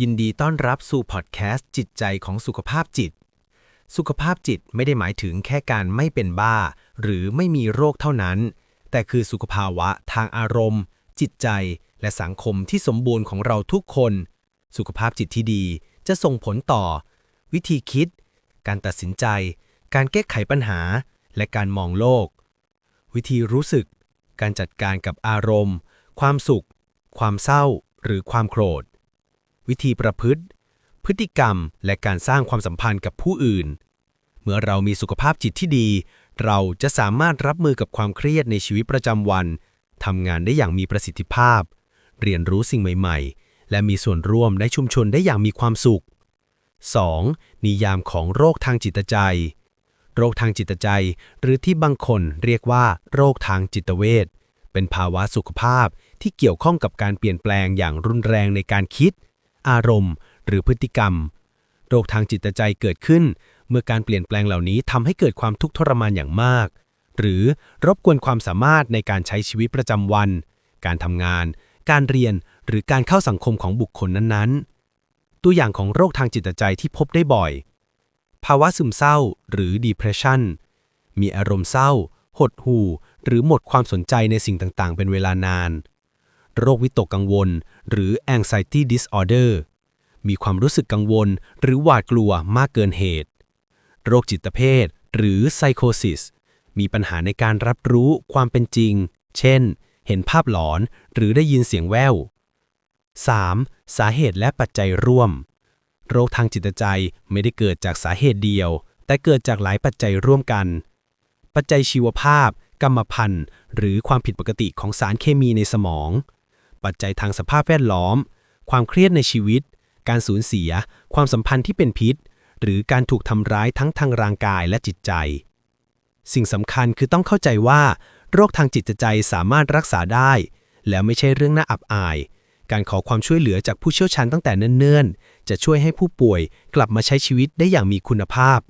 ยินดีต้อนรับสู่พอดแคสต์จิตใจของสุขภาพจิต สุขภาพจิตไม่ได้หมายถึงแค่การไม่เป็นบ้า หรือไม่มีโรคเท่านั้น แต่คือสุขภาวะทางอารมณ์ จิตใจ และสังคมที่สมบูรณ์ของเราทุกคน สุขภาพจิตที่ดีจะส่งผลต่อ วิธีคิด การตัดสินใจ การแก้ไขปัญหา และการมองโลก วิธีรู้สึก การจัดการกับอารมณ์ ความสุข ความเศร้า หรือความโกรธ วิธีประพฤติ พฤติกรรม และการสร้างความสัมพันธ์กับผู้อื่น เมื่อเรามีสุขภาพจิตที่ดี เราจะสามารถรับมือกับความเครียดในชีวิตประจำวันทำงานได้อย่างมีประสิทธิภาพ เรียนรู้สิ่งใหม่ๆ และมีส่วนร่วมในชุมชนได้อย่างมีความสุข 2. นิยามของโรคทางจิตใจ โรคทางจิตใจ หรือที่บางคนเรียกว่า โรคทางจิตเวชเป็นภาวะสุขภาพที่เกี่ยวข้องกับการเปลี่ยนแปลงอย่างรุนแรงในการคิด อารมณ์ หรือพฤติกรรม โรคทางจิตใจเกิดขึ้น เมื่อการเปลี่ยนแปลงเหล่านี้ทำให้เกิดความทุกข์ทรมานอย่างมาก หรือรบกวนความสามารถในการใช้ชีวิตประจำวัน การทำงาน การเรียน หรือการเข้าสังคมของบุคคลนั้นๆ ตัวอย่างของโรคทางจิตใจที่พบได้บ่อย ภาวะซึมเศร้า หรือ depression มีอารมณ์เศร้า หดหู่ หรือหมดความสนใจในสิ่งต่างๆ เป็นเวลานาน โรควิตกกังวล หรือ anxiety disorder มีความรู้สึกกังวล หรือหวาดกลัวมากเกินเหตุ โรคจิตเภท หรือ psychosis มีปัญหาในการรับรู้ความเป็นจริง เช่น เห็นภาพหลอนหรือได้ยินเสียงแว่ว 3. สาเหตุและปัจจัยร่วม โรคทางจิตใจไม่ได้เกิดจากสาเหตุเดียว แต่เกิดจากหลายปัจจัยร่วมกัน ปัจจัยชีวภาพ กรรมพันธุ์ หรือความผิดปกติของสารเคมีในสมอง ปัจจัยทางสภาพแวดล้อม ความเครียดในชีวิต การสูญเสีย ความสัมพันธ์ที่เป็นพิษ หรือการถูกทำร้ายทั้งทางร่างกายและจิตใจ สิ่งสำคัญคือต้องเข้าใจว่า โรคทางจิตใจสามารถรักษาได้ แล้วไม่ใช่เรื่องน่าอับอาย การขอความช่วยเหลือจากผู้เชี่ยวชาญตั้งแต่เนิ่นๆ จะช่วยให้ผู้ป่วยกลับมาใช้ชีวิตได้อย่างมีคุณภาพ